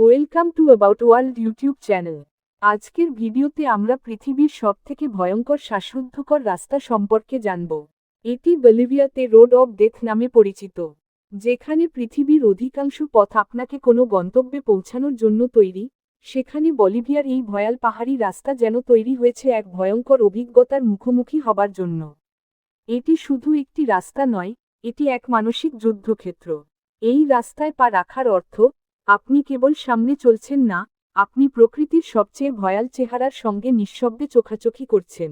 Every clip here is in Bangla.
Welcome to about world YouTube channel. আজকের ভিডিওতে আমরা পৃথিবীর সবথেকে ভয়ঙ্কর শ্বাসরুদ্ধকর রাস্তা সম্পর্কে জানব। এটি বলিভিয়াতে রোড অব ডেথ নামে পরিচিত, যেখানে পৃথিবীর অধিকাংশ পথ আপনাকে কোনো গন্তব্যে পৌঁছানোর জন্য তৈরি। সেখানে বলিভিয়ার এই ভয়াল পাহাড়ি রাস্তা যেন তৈরি হয়েছে এক ভয়ঙ্কর অভিজ্ঞতার মুখোমুখি হবার জন্য। এটি শুধু একটি রাস্তা নয়, এটি এক মানসিক যুদ্ধক্ষেত্র। এই রাস্তায় পা রাখার অর্থ আপনি কেবল সামনে চলছেন না, আপনি প্রকৃতির সবচেয়ে ভয়াল চেহারার সঙ্গে নিঃশব্দে চোখাচোখি করছেন।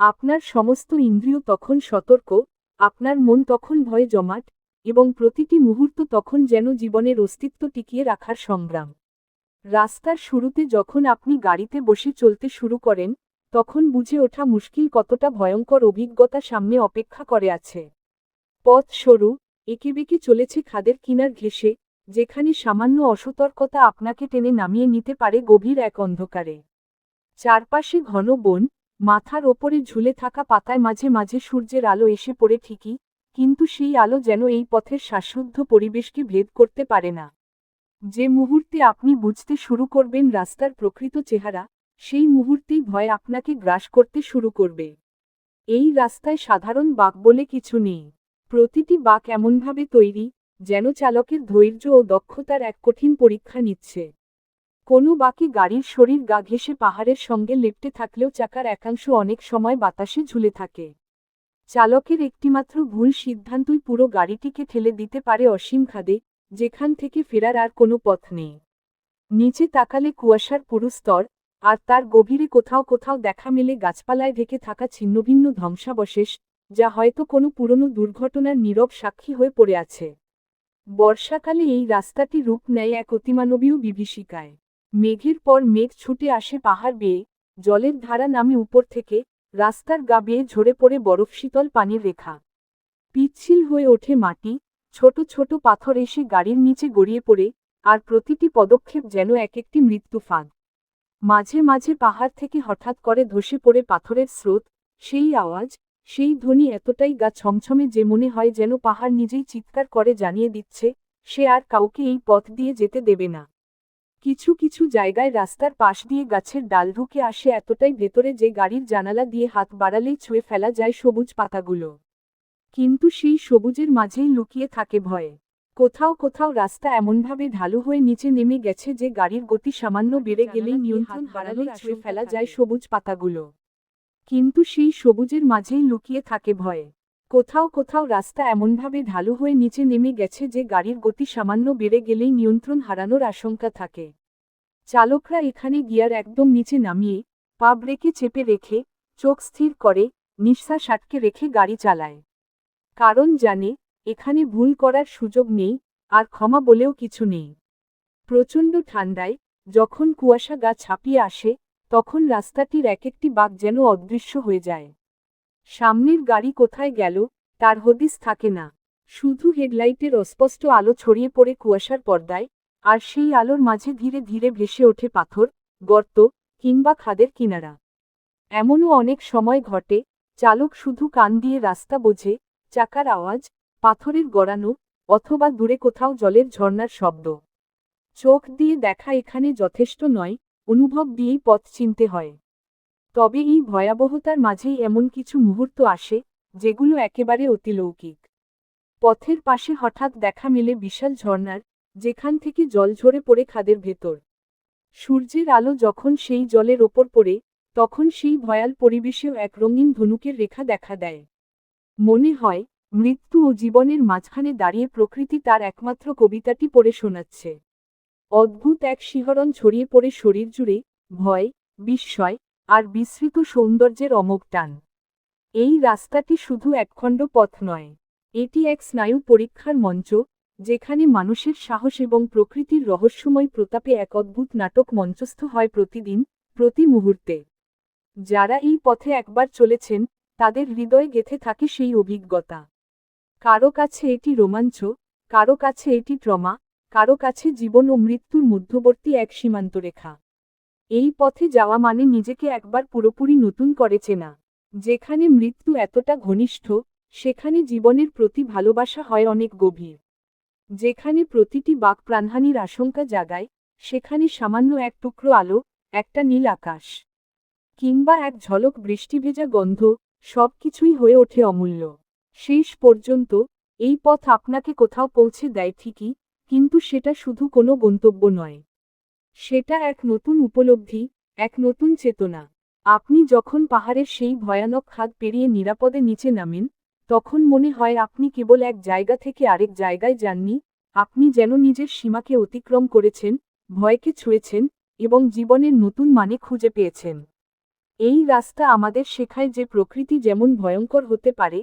আপনার সমস্ত ইন্দ্রিয় তখন সতর্ক, আপনার মন তখন ভয়ে জমাট, এবং প্রতিটি মুহূর্ত তখন যেন জীবনের অস্তিত্ব টিকিয়ে রাখার সংগ্রাম। রাস্তার শুরুতে যখন আপনি গাড়িতে বসে চলতে শুরু করেন, তখন বুঝে ওঠা মুশকিল কতটা ভয়ঙ্কর অভিজ্ঞতা সামনে অপেক্ষা করে আছে। পথ সরু এঁকেবেঁকে চলেছে খাদের কিনার ঘেঁষে যেখানে সামান্য অসতর্কতা আপনাকে টেনে নামিয়ে নিতে পারে গভীর এক অন্ধকারে। চারপাশে ঘন বন, মাথার ওপরে ঝুলে থাকা পাতায় মাঝে মাঝে সূর্যের আলো এসে পড়ে ঠিকই, কিন্তু সেই আলো যেন এই পথের শ্বাসরুদ্ধ পরিবেশকে ভেদ করতে পারে না। যে মুহূর্তে আপনি বুঝতে শুরু করবেন রাস্তার প্রকৃত চেহারা, সেই মুহূর্তেই ভয় আপনাকে গ্রাস করতে শুরু করবে। এই রাস্তায় সাধারণ বাঁক বলে কিছু নেই। প্রতিটি বাঁক এমনভাবে তৈরি যেন চালকের ধৈর্য ও দক্ষতার এক কঠিন পরীক্ষা নিচ্ছে। কোনো বাকি গাড়ির শরীর গা ঘেঁষে পাহাড়ের সঙ্গে লেপটে থাকলেও চাকার একাংশ অনেক সময় বাতাসে ঝুলে থাকে। চালকের একটিমাত্র ভুল সিদ্ধান্তই পুরো গাড়িটিকে ঠেলে দিতে পারে অসীম খাদে, যেখান থেকে ফেরার আর কোনো পথ নেই। নিচে তাকালে কুয়াশার পুরু স্তর, আর তার গভীরে কোথাও কোথাও দেখা মেলে গাছপালায় ঢেকে থাকা ছিন্নভিন্ন ধ্বংসাবশেষ, যা হয়তো কোনো পুরনো দুর্ঘটনার নীরব সাক্ষী হয়ে পড়ে আছে। বর্ষাকালে এই রাস্তাটি রূপ নেয় এক অতিমানবীয় বিভীষিকায়। মেঘের পর মেঘ ছুটে আসে পাহাড় বেয়ে, জলের ধারা নামে উপর থেকে, রাস্তার গা বেয়ে ঝরে পড়ে বরফ শীতল পানির রেখা। পিচ্ছিল হয়ে ওঠে মাটি, ছোট ছোট পাথর এসে গাড়ির নিচে গড়িয়ে পড়ে, আর প্রতিটি পদক্ষেপ যেন এক একটি মৃত্যু ফাঁদ। মাঝে মাঝে পাহাড় থেকে হঠাৎ করে ধসে পড়ে পাথরের স্রোত, সেই আওয়াজ সেই ধ্বনি এতটাই গা ছমছমে যে মনে হয় যেন পাহাড় নিজেই চিৎকার করে জানিয়ে দিচ্ছে সে আর কাউকে এই পথ দিয়ে যেতে দেবে না। কিছু কিছু জায়গায় রাস্তার পাশ দিয়ে গাছের ডাল ঢুকে আসে এতটাই ভেতরে যে গাড়ির জানালা দিয়ে হাত বাড়ালেই ছুঁয়ে ফেলা যায় সবুজ পাতাগুলো। কিন্তু সেই সবুজের মাঝেই লুকিয়ে থাকে ভয়ে। কোথাও কোথাও রাস্তা এমনভাবে ঢালু হয়ে নিচে নেমে গেছে যে গাড়ির গতি সামান্য বেড়ে গেলেই নিয়ন্ত্রণ হারালেই ছুঁয়ে ফেলা যায় সবুজ পাতাগুলো। কিন্তু সেই সবুজের মাঝেই লুকিয়ে থাকে ভয়ে। কোথাও কোথাও রাস্তা এমনভাবে ঢালু হয়ে নিচে নেমে গেছে যে গাড়ির গতি সামান্য বেড়ে গেলেই নিয়ন্ত্রণ হারানোর আশঙ্কা থাকে। চালকরা এখানে গিয়ার একদম নিচে নামিয়ে, পা ব্রেকে চেপে রেখে, চোখ স্থির করে, নিঃশ্বাস আটকে রেখে গাড়ি চালায়। কারণ জানে, এখানে ভুল করার সুযোগ নেই, আর ক্ষমা বলেও কিছু নেই। প্রচণ্ড ঠান্ডায় যখন কুয়াশা গা ছাপিয়ে আসে তখন রাস্তাটির এক একটি বাঘ যেন অদৃশ্য হয়ে যায়। সামনের গাড়ি কোথায় গেল, তার হদিস থাকে না। শুধু হেডলাইটের অস্পষ্ট আলো ছড়িয়ে পড়ে কুয়াশার পর্দায়, আর সেই আলোর মাঝে ধীরে ধীরে ভেসে ওঠে পাথর, গর্ত, কিংবা খাদের কিনারা। এমনও অনেক সময় ঘটে, চালক শুধু কান দিয়ে রাস্তা বোঝে, চাকার আওয়াজ, পাথরের গড়ানো, অথবা দূরে কোথাও জলের ঝর্নার শব্দ। চোখ দিয়ে দেখা এখানে যথেষ্ট নয় অনুভব দিয়েই পথ চিনতে হয়। তবে এই ভয়াবহতার মাঝেই এমন কিছু মুহূর্ত আসে, যেগুলো একেবারে অতিলৌকিক। পথের পাশে হঠাৎ দেখা মেলে বিশাল ঝর্নার যেখান থেকে জল ঝরে পড়ে খাদের ভেতর। সূর্যের আলো যখন সেই জলের ওপর পড়ে, তখন সেই ভয়াল পরিবেশেও এক রঙিন ধনুকের রেখা দেখা দেয়। মনে হয়, মৃত্যু ও জীবনের মাঝখানে দাঁড়িয়ে প্রকৃতি তার একমাত্র কবিতাটি পড়ে শোনাচ্ছে। অদ্ভুত এক শিহরণ ছড়িয়ে পড়ে শরীর জুড়ে, ভয়, বিস্ময়, আর বিস্মৃত সৌন্দর্যের অমোক টান। এই রাস্তাটি শুধু একখণ্ড পথ নয়, এটি এক স্নায়ু পরীক্ষার মঞ্চ, যেখানে মানুষের সাহস এবং প্রকৃতির রহস্যময় প্রতাপে এক অদ্ভুত নাটক মঞ্চস্থ হয় প্রতিদিন, প্রতি মুহূর্তে। যারা এই পথে একবার চলেছেন, তাদের হৃদয়ে গেথে থাকে সেই অভিজ্ঞতা। কারও কাছে এটি রোমাঞ্চ, কারও কাছে এটি ট্রমা কারও কাছে জীবন ও মৃত্যুর মধ্যবর্তী এক সীমান্তরেখা। এই পথে যাওয়া মানে নিজেকে একবার পুরোপুরি নতুন করে চেনা যেখানে মৃত্যু এতটা ঘনিষ্ঠ, সেখানে জীবনের প্রতি ভালোবাসা হয় অনেক গভীর। যেখানে প্রতিটি বাক প্রাণহানির আশঙ্কা জাগায়, সেখানে সামান্য এক টুকরো আলো, একটা নীল আকাশ। কিংবা এক ঝলক বৃষ্টিভেজা গন্ধ সবকিছুই হয়ে ওঠে অমূল্য। শেষ পর্যন্ত, এই পথ আপনাকে কোথাও পৌঁছে দেয় ঠিকই কিন্তু সেটা শুধু কোনো গন্তব্য নয়। সেটা এক নতুন উপলব্ধি, এক নতুন চেতনা। আপনি যখন পাহাড়ের সেই ভয়ানক খাদ পেরিয়ে নিরাপদে নিচে নামেন, তখন মনে হয় আপনি কেবল এক জায়গা থেকে আরেক জায়গায় যাননি, আপনি যেন নিজের সীমাকে অতিক্রম করেছেন, ভয়কে ছুঁয়েছেন, এবং জীবনের নতুন মানে খুঁজে পেয়েছেন। এই রাস্তা আমাদের শেখায় যে প্রকৃতি যেমন ভয়ঙ্কর হতে পারে